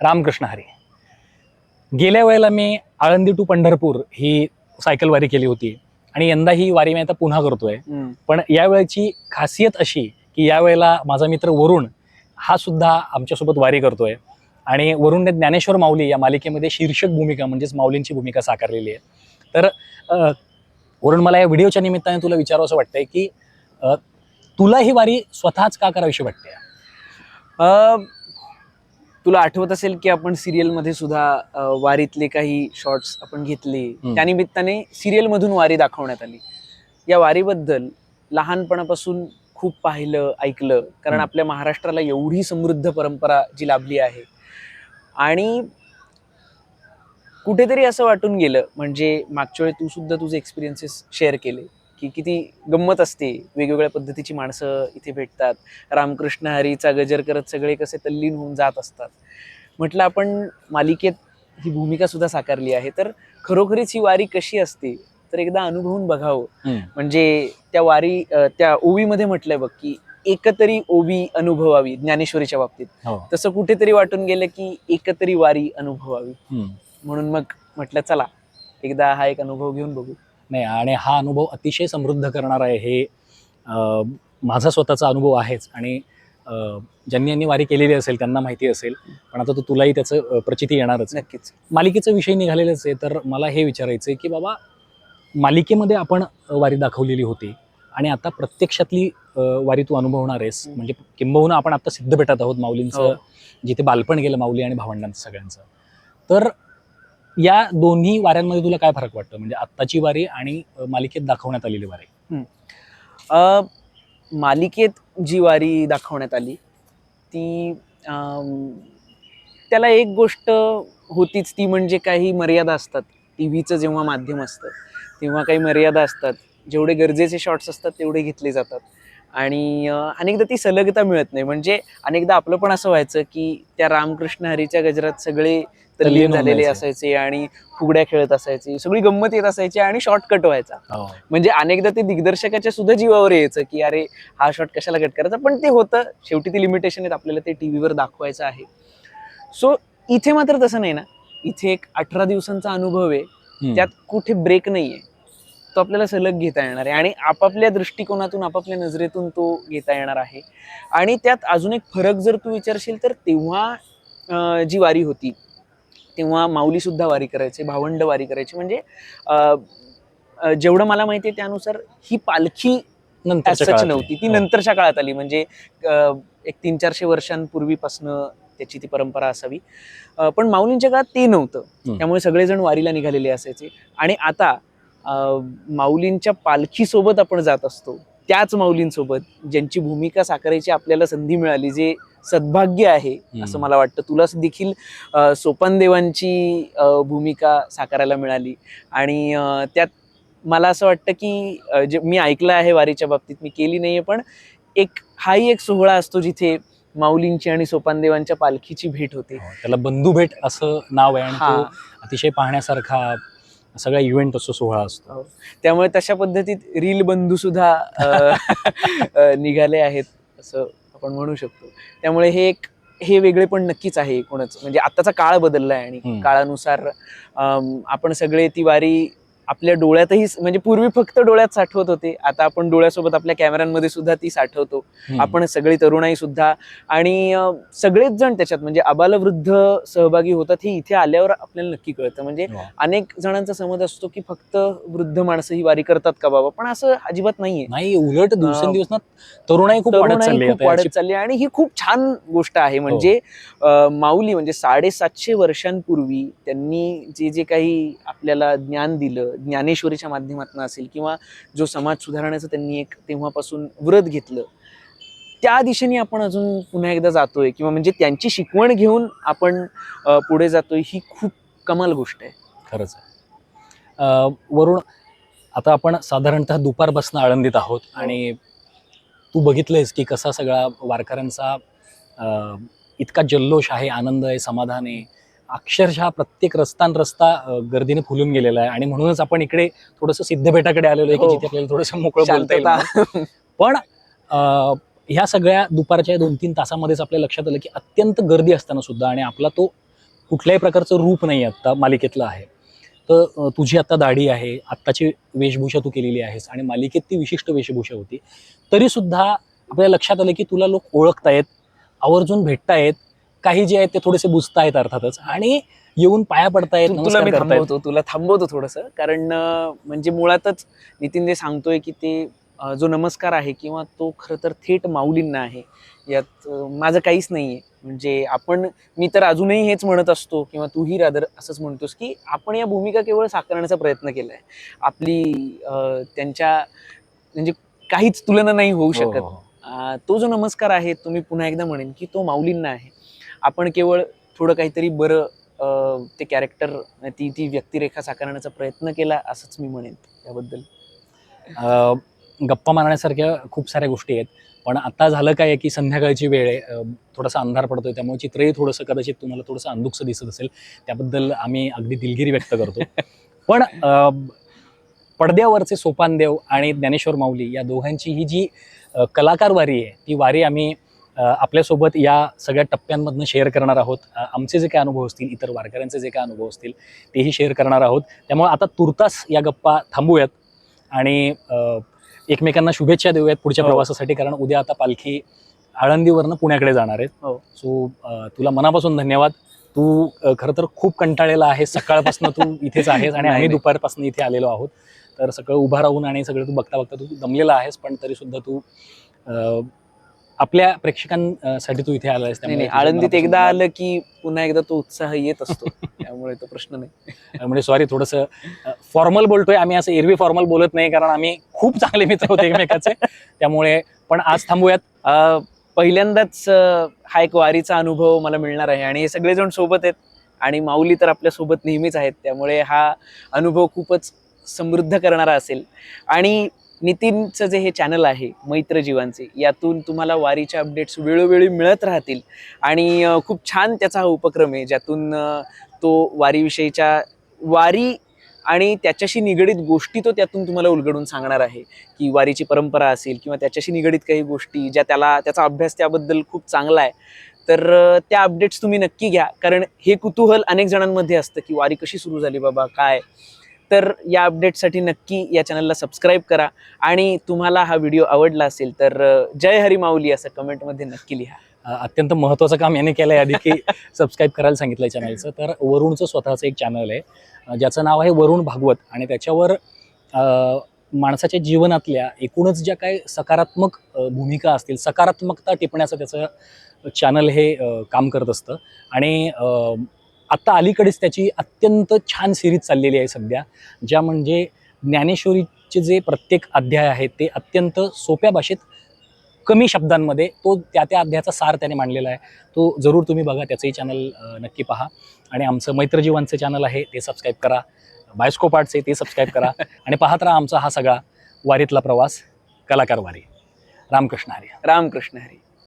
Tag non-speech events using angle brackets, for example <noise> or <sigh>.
रामकृष्ण हरी. गेल्या वेळेला मी आळंदी टू पंढरपूर ही सायकल वारी केली होती. आणि यंदा ही वारी मी आता पुन्हा करतोय. पण यावेळेची खासियत अशी की यावेळेला माझा मित्र वरुण हा सुद्धा आमच्यासोबत वारी करतोय. आणि वरुणने ज्ञानेश्वर माऊली या मालिकेमध्ये शीर्षक भूमिका म्हणजेच माऊलींची भूमिका साकारलेली आहे. तर वरुण मला या व्हिडिओच्या निमित्ताने तुला विचारावं असं वाटतंय की तुला ही वारी स्वतःच का करावीशी वाटते? तुला आठवत असेल की आपण सिरियलमध्ये सुद्धा वारीतले काही शॉर्ट्स आपण घेतले. त्यानिमित्ताने सिरियल मधून वारी दाखवण्यात आली. या वारीबद्दल लहानपणापासून खूप पाहिलं ऐकलं. कारण. आपल्या महाराष्ट्राला एवढी समृद्ध परंपरा जी लाभली आहे. आणि कुठेतरी असं वाटून गेलं म्हणजे मागच्या वेळी तू सुद्धा तुझे एक्सपिरियन्सेस शेअर केले. की किती गंमत असते. वेगवेगळ्या पद्धतीची माणसं इथे भेटतात. रामकृष्ण हरीचा गजर करत सगळे कसे तल्लीन होऊन जात असतात. म्हटलं आपण मालिकेत ही भूमिका सुद्धा साकारली आहे. तर खरोखरीच ही वारी कशी असते? तर एकदा अनुभवून बघावं. म्हणजे त्या वारी त्या ओवीमध्ये म्हटलंय बघ की एकतरी ओवी अनुभवावी ज्ञानेश्वरीच्या बाबतीत. हो. तसं कुठेतरी वाटून गेलं की एकतरी वारी अनुभवावी. म्हणून मग म्हटलं चला एकदा हा एक अनुभव घेऊन बघू. नाही आणि हा अनुभव अतिशय समृद्ध करणार आहे हे माझा स्वतःचा अनुभव आहेच आणि ज्यांनी यांनी वारी केलेली असेल त्यांना माहिती असेल पण आता तो तुलाही त्याचं प्रचिती येणारच. नक्कीच मालिकेचा विषय निघालेलाच आहे तर मला हे विचारायचं आहे की बाबा मालिकेमध्ये आपण वारी दाखवलेली होती आणि आता प्रत्यक्षातली वारी तू अनुभवणार आहेस. म्हणजे किंबहुना आपण आता सिद्ध भेटत आहोत माऊलींचं हो. जिथे बालपण गेलं माऊली आणि भावंडांचं सगळ्यांचं तर या दोन्ही वाऱ्यांमध्ये तुला काय फरक वाटतं? म्हणजे आत्ताची वारी आणि मालिकेत दाखवण्यात आलेली वारी. अ, मालिकेत जी वारी दाखवण्यात आली ती अम, त्याला एक गोष्ट होतीच ती म्हणजे काही मर्यादा असतात. टी व्हीचं जेव्हा माध्यम असतं तेव्हा काही मर्यादा असतात. जेवढे गरजेचे शॉट्स असतात तेवढे घेतले जातात. आणि अनेकदा ती सलगता मिळत नाही. म्हणजे अनेकदा आपलं पण असं व्हायचं की त्या रामकृष्ण हरीच्या गजरात सगळे तल्लीन झालेले. असायचे आणि फुगड्या खेळत असायचे सगळी गंमत येत असायची आणि शॉर्टकट व्हायचा. म्हणजे अनेकदा ते दिग्दर्शकाच्या सुद्धा जीवावर यायचं की अरे हा शॉट कशाला कट करायचा? पण ते होतं. शेवटी ते लिमिटेशन आहेत आपल्याला ते टीव्हीवर दाखवायचं आहे. सो इथे मात्र तसं नाही ना. इथे एक अठरा दिवसांचा अनुभव आहे. त्यात कुठे ब्रेक नाहीये. तो आपल्याला सलग घेता येणार आहे. आणि आपापल्या दृष्टिकोनातून आपापल्या नजरेतून तो घेता येणार आहे. आणि त्यात अजून एक फरक जर तू विचारशील तर तेव्हा जी वारी होती तेव्हा माऊली सुद्धा वारी करायचे भावंड वारी करायची. म्हणजे जेवढं मला माहिती आहे त्यानुसार ही पालखी काळातली. नव्हती. ती हो. नंतरच्या काळात आली. म्हणजे एक तीन चारशे वर्षांपूर्वीपासनं त्याची ती परंपरा असावी. पण माऊलींच्या काळात ते नव्हतं. त्यामुळे सगळेजण वारीला निघालेले असायचे. आणि आता माऊलींच्या पालखीसोबत आपण जात असतो. त्याच माऊलींसोबत ज्यांची भूमिका साकारायची आपल्याला संधी मिळाली जे सद्भाग्य आहे असं. मला वाटतं. तुला देखील सोपानदेवांची भूमिका साकारायला मिळाली. आणि त्यात मला असं वाटतं की जे मी ऐकलं आहे वारीच्या बाबतीत मी केली नाहीये पण एक हाही एक सोहळा असतो जिथे माऊलींची आणि सोपानदेवांच्या पालखीची भेट होते. हो, त्याला बंधू भेट असं नाव आहे आणि अतिशय पाहण्यासारखा सगळा इव्हेंट असतो सोहळा असतो. त्यामुळे तशा पद्धतीत रील बंधू सुद्धा निघाले आहेत असं आपण म्हणू शकतो. त्यामुळे हे एक हे वेगळे पण नक्कीच आहे एकूणच म्हणजे आत्ताचा काळ बदललाय आणि हम्म. काळानुसार आपण सगळे ती वारी आपल्या डोळ्यातही म्हणजे पूर्वी फक्त डोळ्यात साठवत होते. आता आपण डोळ्यासोबत आपल्या कॅमेऱ्यांमध्ये सुद्धा ती साठवतो. आपण सगळी तरुणाई सुद्धा. आणि सगळेच जण त्याच्यात म्हणजे आबालवृद्ध सहभागी होतात हे इथे आल्यावर आपल्याला नक्की कळतं. म्हणजे. अनेक जणांचा समज असतो की फक्त वृद्ध माणसं ही वारी करतात का बाबा? पण असं अजिबात नाहीये. नाही उलट दिवसेंदिवस ना तरुणाई खूप वाढत चालली आणि ही खूप छान गोष्ट आहे. म्हणजे हो. अं, माऊली म्हणजे साडेसातशे वर्षांपूर्वी त्यांनी जे जे काही आपल्याला ज्ञान दिलं ज्ञानेश्वरीच्या माध्यमातून असेल किंवा जो समाज सुधारण्याचं त्यांनी एक तेव्हापासून व्रत घेतलं त्या दिशेने आपण अजून पुन्हा एकदा जातोय किंवा म्हणजे त्यांची शिकवण घेऊन आपण पुढे जातोय ही खूप कमाल गोष्ट आहे. खरंच आहे. वरुण आता आपण साधारणतः दुपारपासून आळंदीत आहोत आणि तू बघितलंयस की कसा सगळा वारकऱ्यांचा इतका जल्लोष आहे आनंद आहे समाधान आहे. अक्षरशः प्रत्येक रस्ता रस्ता गर्दीने फुलून गेलेला आहे. आणि म्हणूनच आपण इकडे थोडंसं सिद्धभेटाकडे आलेलो आहे की हो. जिथे आपल्याला थोडंसं मोकळं बोलता येईल पण ह्या सगळ्या दुपारच्या दोन तीन तासामध्येच आपल्या लक्षात आलं की अत्यंत गर्दी असताना सुद्धा आणि आपला तो कुठल्याही प्रकारचं रूप नाही आता मालिकेतलं आहे. तर तुझी आता दाढी आहे आत्ताची वेशभूषा तू केलेली आहेस आणि मालिकेत ती विशिष्ट वेशभूषा होती. तरी सुद्धा आपल्या लक्षात आलं की तुला लोक ओळखतायत आवर्जून भेटतायत काही जे आहेत ते थोडेसे बुजतायत अर्थातच. आणि येऊन पाया पडतायत तुला मी थांबवतो तुला थांबवतो थोडस. कारण म्हणजे मुळातच नितीन जे सांगतोय की ते जो नमस्कार आहे किंवा तो खरं तर थेट माऊलींना आहे. यात माझं काहीच नाहीये. म्हणजे आपण मी तर अजूनही हेच म्हणत असतो किंवा तूही रादर असंच म्हणतोस की आपण या भूमिका केवळ साकारण्याचा प्रयत्न केलाय. आपली अं, त्यांच्या म्हणजे काहीच तुलना नाही होऊ हो, शकत. हो, हो. तो जो नमस्कार आहे तो मी पुन्हा एकदा म्हणेन की तो माऊलींना आहे. आपण केवळ थोडं काहीतरी बरं ते कॅरेक्टर ती ती व्यक्तिरेखा साकारण्याचा प्रयत्न केला असंच मी म्हणेन त्याबद्दल गप्पा मारण्यासारख्या खूप साऱ्या गोष्टी आहेत. पण आता झालं काय आहे की संध्याकाळची वेळ आहे. थोडासा अंधार पडतोय त्यामुळे चित्रही थोडंसं कदाचित तुम्हाला थोडंसं अंधुकसं दिसत असेल. त्याबद्दल आम्ही अगदी दिलगिरी व्यक्त करतो. <laughs> पण पडद्यावरचे सोपानदेव आणि ज्ञानेश्वर माऊली या दोघांची ही जी कलाकार वारी आहे ती वारी आम्ही आपल्यासोबत या सगळ्या टप्प्यांमधनं शेअर करणार आहोत आमचे जे काय अनुभव असतील इतर वारकऱ्यांचे जे काय अनुभव असतील तेही शेअर करणार आहोत त्यामुळे आता तुर्तास या गप्पा थांबूयात आणि एकमेकांना शुभेच्छा देऊयात पुढच्या हो. प्रवासासाठी कारण उद्या आता पालखी आळंदीवरनं पुण्याकडे जाणार आहेत हो. सो तुला मनापासून धन्यवाद तू खरं तर खूप कंटाळलेला आहेस सकाळपासून तू <laughs> इथेच आहेस आणि आम्ही. दुपारपासून इथे आलेलो आहोत तर सगळं उभा राहून आणि सगळं तू बघता बघता तू दमलेला आहेस पण तरी सुद्धा तू आपल्या प्रेक्षकांसाठी तू इथे आला नाही नाही आळंदीत एकदा. आलं की पुन्हा एकदा तो उत्साह येत असतो. <laughs> त्यामुळे तो प्रश्न नाही. म्हणजे सॉरी थोडंसं फॉर्मल बोलतोय आम्ही असं एरवी फॉर्मल बोलत नाही कारण आम्ही खूप चांगले मित्र होते एकमेकाचे. त्यामुळे पण आज थांबूयात. पहिल्यांदाच हा एक वारीचा अनुभव मला मिळणार आहे आणि हे सगळेजण सोबत आहेत आणि माऊली तर आपल्यासोबत नेहमीच आहेत. त्यामुळे हा अनुभव खूपच समृद्ध करणारा असेल. आणि नितीनचं जे हे चॅनल आहे मैत्र जीवांचे यातून तुम्हाला वारीच्या अपडेट्स वेळोवेळी मिळत राहतील. आणि खूप छान त्याचा हा उपक्रम आहे ज्यातून तो वारीविषयीच्या वारी आणि त्याच्याशी निगडीत गोष्टी तो त्यातून तुम्हाला उलगडून सांगणार आहे. की वारीची परंपरा असेल किंवा त्याच्याशी निगडीत काही गोष्टी ज्या त्याला त्याचा अभ्यास त्याबद्दल खूप चांगला आहे. तर त्या अपडेट्स तुम्ही नक्की घ्या. कारण हे कुतूहल अनेक जणांमध्ये असतं की वारी कशी सुरू झाली बाबा काय? तर या अपडेटसाठी नक्की या चॅनलला सबस्क्राईब करा. आणि तुम्हाला हा व्हिडिओ आवडला असेल तर जय हरी माऊली असं कमेंटमध्ये नक्की लिहा. अत्यंत महत्त्वाचं काम याने केलं आहे आधी की सबस्क्राईब करायला सांगितलं चॅनलचं तर वरुणचं स्वतःचं एक चॅनल आहे. ज्याचं नाव आहे वरुण भागवत. आणि त्याच्यावर माणसाच्या जीवनातल्या एकूणच ज्या काही सकारात्मक भूमिका असतील सकारात्मकता टिपण्याचं त्याचं चॅनल हे काम करत असतं. आणि आत्ता अलीकडेच त्याची अत्यंत छान सिरीज चाललेली आहे सध्या ज्या म्हणजे ज्ञानेश्वरीचे जे प्रत्येक अध्याय आहेत ते अत्यंत सोप्या भाषेत कमी शब्दांमध्ये तो त्या त्या अध्यायाचा सार त्याने मांडलेला आहे. तो जरूर तुम्ही बघा त्याचंही चॅनल नक्की पहा. आणि आमचं मैत्रजीवांचं चॅनल आहे ते सबस्क्राईब करा. बायोस्कोप आर्ट्स आहे ते सबस्क्राईब करा. <laughs> आणि पाहत राहा आमचा हा सगळा वारीतला प्रवास कलाकार वारी. रामकृष्ण हरी. रामकृष्ण हरी.